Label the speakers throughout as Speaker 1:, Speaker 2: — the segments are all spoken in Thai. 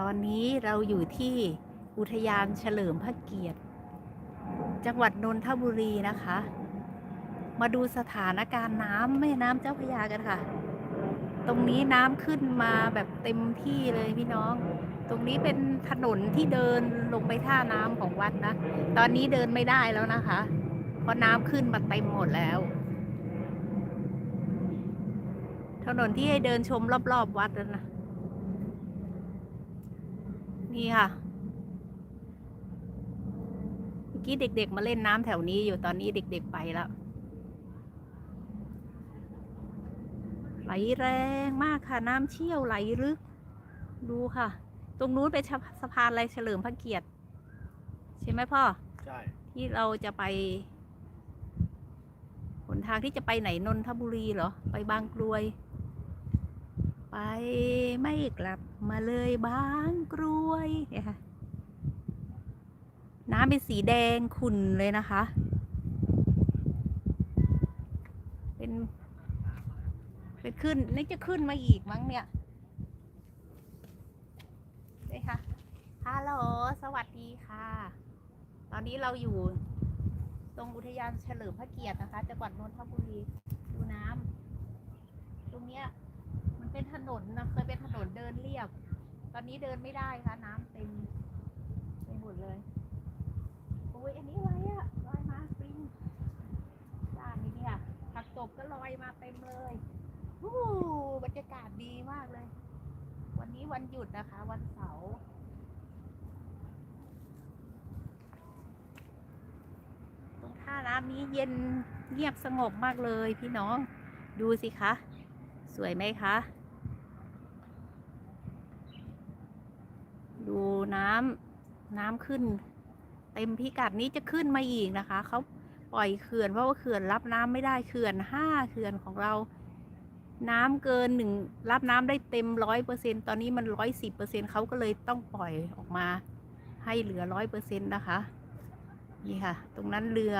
Speaker 1: ตอนนี้เราอยู่ที่อุทยานเฉลิมพระเกียรติ จังหวัดนนทบุรีนะคะ มาดูสถานการณ์น้ำแม่น้ำเจ้าพระยากันค่ะ ตรงนี้น้ำขึ้นมาแบบเต็มที่เลยพี่น้อง ตรงนี้เป็นถนนที่เดินลงไปท่าน้ำของวัดนะ ตอนนี้เดินไม่ได้แล้วนะคะ เพราะน้ำขึ้นมาเต็มหมดแล้ว ถนนที่ให้เดินชมรอบๆวัดนั่นนะ นี่ค่ะ เมื่อกี้เด็ก ๆ มาเล่นน้ำแถวนี้อยู่ตอนนี้เด็ก ๆ ไปแล้ว ไหลแรงมากค่ะน้ำเชี่ยวไหลลึก ดูค่ะ ตรงนู้นเป็นสะสะพานอะไรเฉลิมพระเกียรติ ใช่ไหมพ่อ
Speaker 2: ใช่
Speaker 1: ที่เราจะไปหนทางที่จะไปไหนนนทบุรีเหรอ ไปบางกรวย ไปไม่กลับมาเลยบางกรวยค่ะน้ำเป็นสีแดงขุ่นเลยนะคะ เป็น เป็นขึ้นนี่จะขึ้นมาอีกมั้งเนี่ยเลยค่ะ ฮัลโหล สวัสดีค่ะ ตอนนี้เราอยู่ตรงอุทยานเฉลิมพระเกียรตินะคะ จังหวัดนนทบุรี ดูน้ำ ตรงเนี้ย เป็นถนนนะเคยเป็นถนนเดินเรียบ ตอนนี้เดินไม่ได้ค่ะ น้ำเต็มไปหมดเลยโอ้ยอันนี้อะไรอะลอยมาปริงด้านนี้เนี่ยผักตบก็ลอยมาเต็มเลยวู้บรรยากาศดีมากเลย วันนี้วันหยุดนะคะ วันเสาร์ตรงท่าน้ำนี้เย็นเงียบสงบมากเลยพี่น้องดูสิคะ สวยไหมคะ ดู น้ำน้ำขึ้น เต็มพิกัดนี้จะขึ้นมาอีกนะคะเขาปล่อยเขื่อนเพราะว่าเขื่อนรับน้ำไม่ได้เขื่อนห้าเขื่อนของเรา น้ำเกินหนึ่งรับน้ำได้เต็มร้อยเปอร์เซ็นตอนนี้มันร้อยสิบเปอร์เซ็นเขาก็เลยต้องปล่อยออกมา ให้เหลือร้อยเปอร์เซ็นนะคะ นี่ค่ะ ตรงนั้นเรือ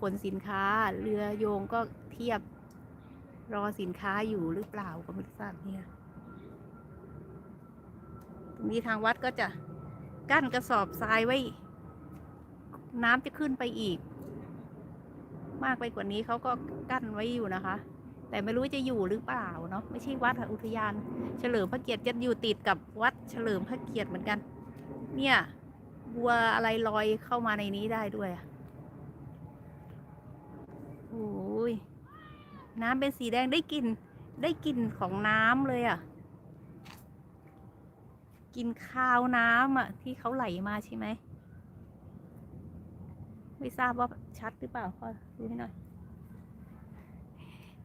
Speaker 1: ขนสินค้า เรือโยงก็เทียบรอสินค้าอยู่หรือเปล่าก็ไม่ทราบเนี่ย ตรงนี้ทางวัดก็จะกั้นกระสอบทรายไว้ น้ำจะขึ้นไปอีก มากไปกว่านี้เขาก็กั้นไว้อยู่นะคะ แต่ไม่รู้จะอยู่หรือเปล่าเนาะไม่ใช่วัดอุทยาน เฉลิมพระเกียรติจะอยู่ติดกับวัดเฉลิมพระเกียรติเหมือนกัน เนี่ยบัวอะไรลอยเข้ามาในนี้ได้ด้วยโอ้ยน้ำเป็นสีแดงได้กลิ่นได้กลิ่นของน้ำเลยอะ่ะ กินคาวน้ำอะที่เขาไหลมาใช่ไหมไม่ทราบว่าชัดหรือเปล่าพ่อดูให้หน่อย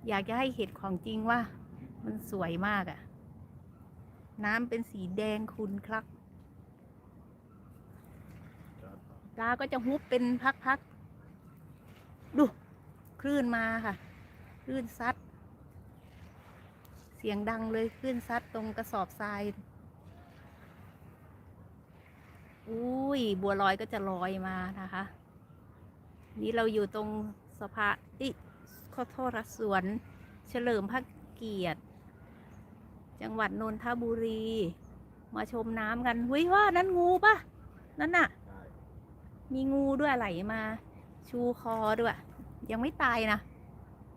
Speaker 1: อยากจะให้เห็นของจริงว่า มันสวยมากอะ น้ำเป็นสีแดงคุณคลักปลาก็จะฮุบเป็นพักๆ ดูคลื่นมาค่ะ คลื่นซัด เสียงดังเลยคลื่นซัดตรงกระสอบทราย อุ้ยบัวลอยก็จะลอยมานะคะ นี่เราอยู่ตรงสะพานอิขอโทษนะสวน เฉลิมพระเกียรติ จังหวัดนนทบุรี มาชมน้ำกันหุยว่านั่นงูปะนั่นน่ะ
Speaker 2: ใช่
Speaker 1: มีงูด้วยไหลมา ชูคอด้วย ยังไม่ตายนะ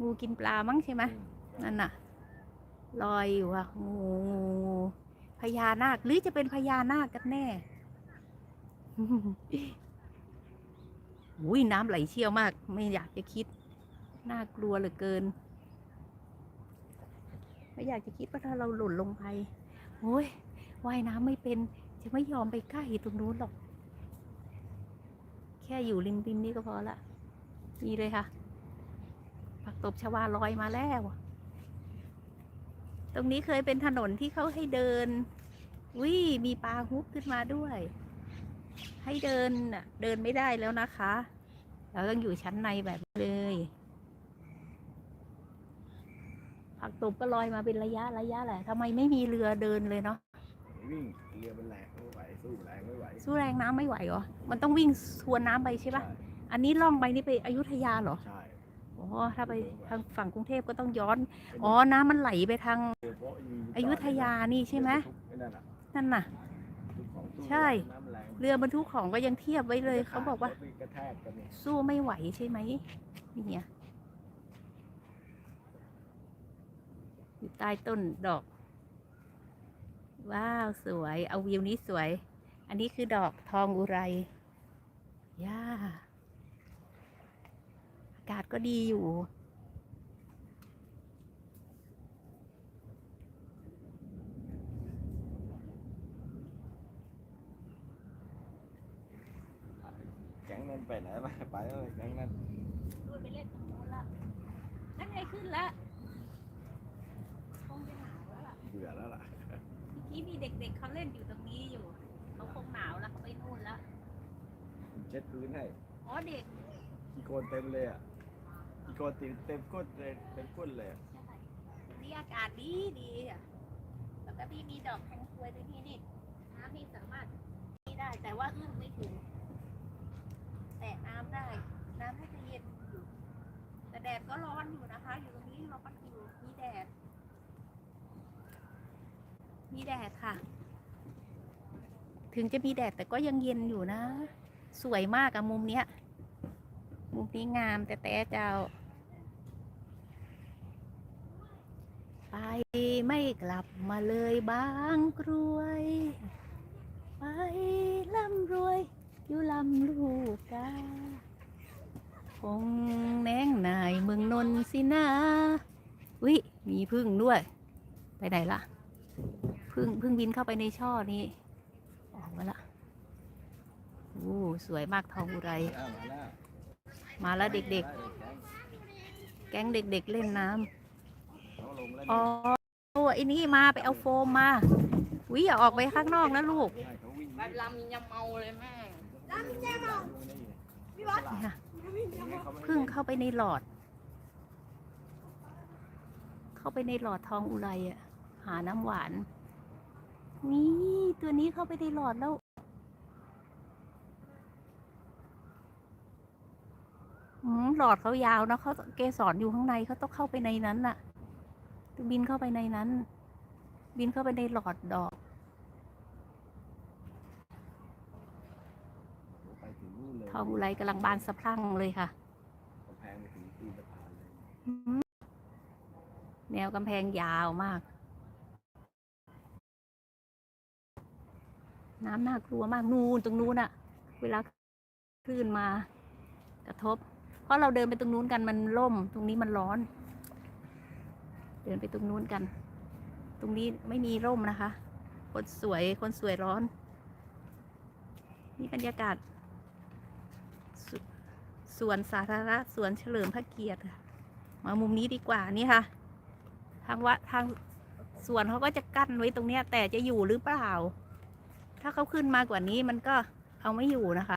Speaker 1: งูกินปลามั้งใช่ไหมนั่นน่ะ ลอยอยู่อะงูงูงูพญานาคหรือจะเป็นพญานาคกันแน่ อุ้ยน้ำไหลเชี่ยวมาก ไม่อยากจะคิด น่ากลัวเหลือเกิน ไม่อยากจะคิดว่าถ้าเราหล่นลงไปโอ้ยว่ายน้ำไม่เป็น จะไม่ยอมไปใกล้ตรงนู้นหรอก แค่อยู่ริมริมนี่ก็พอละนี่เลยค่ะ ผักตบชวาลอยมาแล้ว ตรงนี้เคยเป็นถนนที่เขาให้เดินวิมีปลาฮุบขึ้นมาด้วย ให้เดินน่ะเดินไม่ได้แล้วนะคะ เราต้องอยู่ชั้นในแบบนี้เลย ผักตบก็ลอยมาเป็นระยะระยะแหละทำไมไม่มีเรือเดินเลยเนาะ
Speaker 2: วิ่งเรือมันแรงไม่ไหวสู้แรงไม่ไหว
Speaker 1: สู้แรงน้ำไม่ไหวเหรอ มันต้องวิ่งทวนน้ำไปใช่ปะอันนี้ล่องไปนี่ไปอยุธยาเหรอ
Speaker 2: ใช่
Speaker 1: อ๋อถ้าไปทางฝั่งกรุงเทพก็ต้องย้อน อ๋อน้ำมันไหลไปทาง
Speaker 2: เฉพาะ
Speaker 1: อยุธยานี่ใช่ไหม
Speaker 2: ไอ้นั่นน่ะ
Speaker 1: นั่นน่ะ
Speaker 2: สู้
Speaker 1: ใช่
Speaker 2: น้ำแรง
Speaker 1: เรือบรรทุกของก็ยังเทียบไว้เลย เขาบอกว่า
Speaker 2: กระแทกกันนี่
Speaker 1: สู้ไม่ไหวใช่ไหมนี่ไงอยู่ใต้ต้นดอก ว้าวสวย เอาวิวนี้สวย อันนี้คือดอกทองอุไรย่าอากาศก็ดีอยู่
Speaker 2: แก๊งนั้น ไปไหนมาไปแล้วแก๊งนั้น
Speaker 1: ดูไปเล่นตรงนู้นละนั่นไงขึ้นละคงจะหนาวแล้วล่ะ
Speaker 2: เบื่อแล้วล่ะ
Speaker 1: เมื่อกี้มีเด็กๆเขาเล่นอยู่ตรงนี้อยู่ เขาคงหนาวแล้วเขาไปนู่นแล้ว
Speaker 2: เช็ดพื้นให้
Speaker 1: อ๋อเด็ก
Speaker 2: ขี้โคลนเต็มเลยอะขี้โคลนติดเต็มก้นเลยเต็มก้นเลยอะ
Speaker 1: ใช่วันนี้อากาศดีดีอะแล้วก็พี่มีดอกแทงควยด้วยที่นี่น้ำนี่สามารถนี่ได้แต่ว่าอื้อไม่ถึง แต่น้ำได้ น้ำน่าจะเย็นอยู่ แต่แดดก็ร้อนอยู่นะคะ อยู่ตรงนี้เร้อนอยู่มีแดด มีแดดค่ะ ถึงจะมีแดดแต่ก็ยังเย็นอยู่นะ สวยมากอะมุมเนี้ย มุมนี้งามแต่แต่เจ้า ไปไม่กลับมาเลยบางกรวย ไปร่ำรวย อยู่ลำลูกกาคงแนงนายเมืองนนสินะวิมีพึ่งด้วย ไปไหนละพึ่งพึ่งบินเข้าไปในช่อนี้ ออกมาละโอ้สวยมากทองอุไร
Speaker 2: มาแล้ว
Speaker 1: เด็ก
Speaker 2: ได้
Speaker 1: ๆแก๊งเด็กๆเล่นน้ำอ๋อโอ้ไอ้นี่มาไปเอาโฟมมาวิอย่าออกไปข้างนอกนะลูก
Speaker 3: แบบลำยังเมาเลยแม่
Speaker 2: พึ่
Speaker 1: งเข้าไปในหลอด เข้าไปในหลอดทองอุไรอะหาน้ำหวาน นี่ตัวนี้เข้าไปในหลอดแล้วหลอดเขายาวนะเขาเกสรอยู่ข้างในเขาต้องเข้าไปในนั้นน่ะบินเข้าไปในนั้น บินเข้าไปในหลอดดอก
Speaker 2: ไป ถึงนู่นเลย
Speaker 1: ทองอุไรกำลังบานสะพรั่งเลยค่ะ
Speaker 2: กำแพงถึงตีนสะพานเลย
Speaker 1: แนวกำแพงยาวมาก น้ำน่ากลัวมากนู่นตรงนู้นอะเวลาคลื่นมากระทบ เพราะเราเดินไปตรงนู้นกันมันล่ม ตรงนี้มันร้อน เดินไปตรงนู้นกัน ตรงนี้ไม่มีร่มนะคะ คนสวยคนสวยร้อน นี่บรรยากาศ สวนสาธารณะสวนเฉลิมพระเกียรติค่ะมามุมนี้ดีกว่านี่ค่ะ ทางวัดทางสวนเขาก็จะกั้นไว้ตรงเนี้ยแต่จะอยู่หรือเปล่า ถ้าเขาขึ้นมากว่านี้มันก็เอาไม่อยู่นะคะ